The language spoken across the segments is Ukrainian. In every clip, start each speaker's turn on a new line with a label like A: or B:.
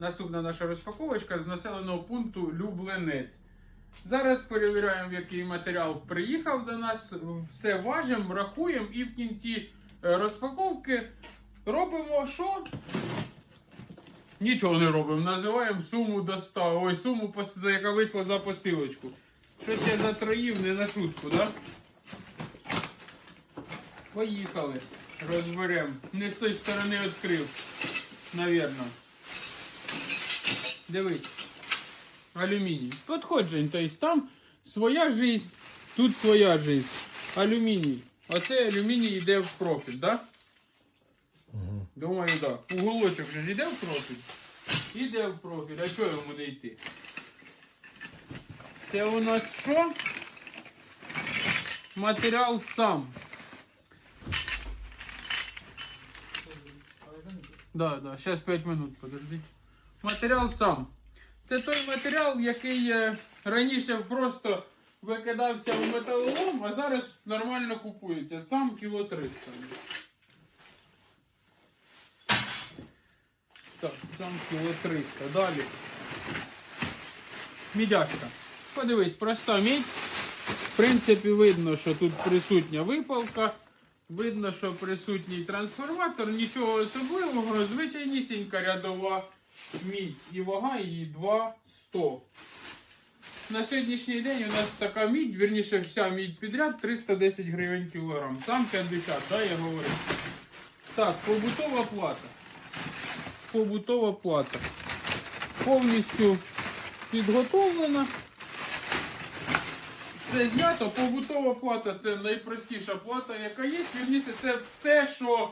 A: Наступна наша розпаковочка з населеного пункту Люблинець. Зараз перевіряємо, який матеріал приїхав до нас. Все важимо, рахуємо і в кінці е, розпаковки робимо що? Нічого не робимо. Називаємо суму до 100. Ой, суму, яка вийшла за посилочку. Щось я затроїв не на шутку, так? Да? Поїхали. Розберемо. Не з тої сторони відкрив. Навірно. Дивись. Алюміній. Подходжень. Тобто там своя жизнь, тут своя жизнь. Алюміній. Оце алюміній йде в профіль, так? Да? Думаю, так. Да. Уголочок же йде в профіль? Іде в профіль. А що йому не йти? Це у нас що? Матеріал сам. Да, да, сейчас 5 минут, подожди. Матеріал сам. Це той матеріал, який е, раніше просто викидався в металолом, а зараз нормально купується. Сам кіло 300. Так, сам кіло 300. Далі. Мідяшка. Подивись, проста мідь. В принципі, видно, що тут присутня випалка. Видно, що присутній трансформатор, нічого особливого, звичайнісінька рядова мідь і вага її 2,100. На сьогоднішній день у нас така мідь, вірніше вся мідь підряд 310 гривень кілограм. Там 50, да, я говорив. Так, побутова плата. Побутова плата. Повністю підготовлена. Це знято, побутова плата це найпростіша плата, яка є. Вірніше, це все, що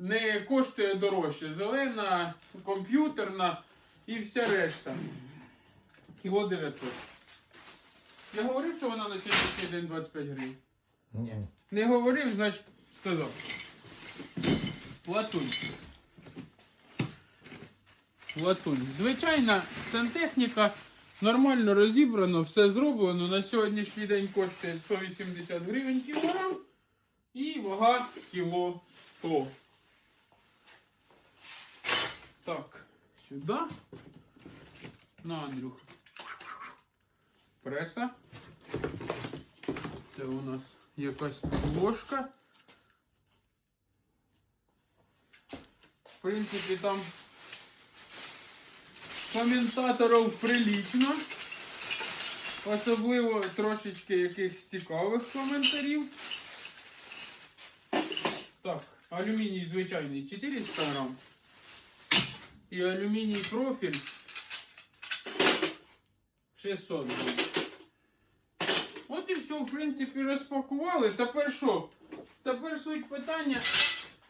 A: не коштує дорожче. Зелена, комп'ютерна і вся решта. Кіло 900. Я говорив, що вона на сьогоднішній день 25 гривень.
B: Ні.
A: Не говорив, значить сказав. Латунь. Латунь. Звичайна сантехніка. Нормально розібрано, все зроблено. На сьогоднішній день коштує 180 гривень кілограм. І вага кіло 100. Так, сюди. На, Андрюха. Преса. Це у нас якась ложка. В принципі, там коментаторів прилічно. Особливо трошечки якихось цікавих коментарів. Так, алюміній звичайний 400 грам. І алюміній профіль 600 грам. От і все, в принципі, розпакували. Тепер що? Тепер суть питання.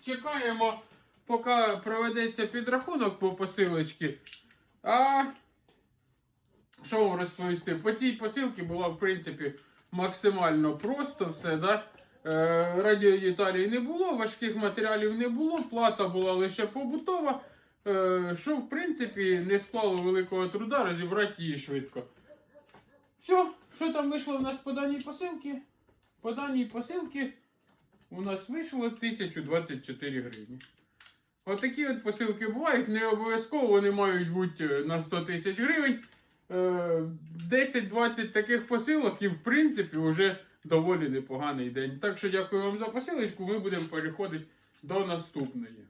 A: Чекаємо, поки проведеться підрахунок по посилочці. А що вам розповісти? По цій посилці було, в принципі, максимально просто все. Да? Е, радіодеталей не було, важких матеріалів не було, плата була лише побутова. Е, що, в принципі, не склало великого труда розібрати її швидко. Все, що там вийшло у нас по даній посилці? По даній посилці у нас вийшло 1024 гривні. Отакі от посилки бувають, не обов'язково вони мають бути е, на 100 тисяч гривень. Е, 10-20 таких посилок і в принципі вже доволі непоганий день. Так що дякую вам за посилочку, ми будемо переходити до наступної.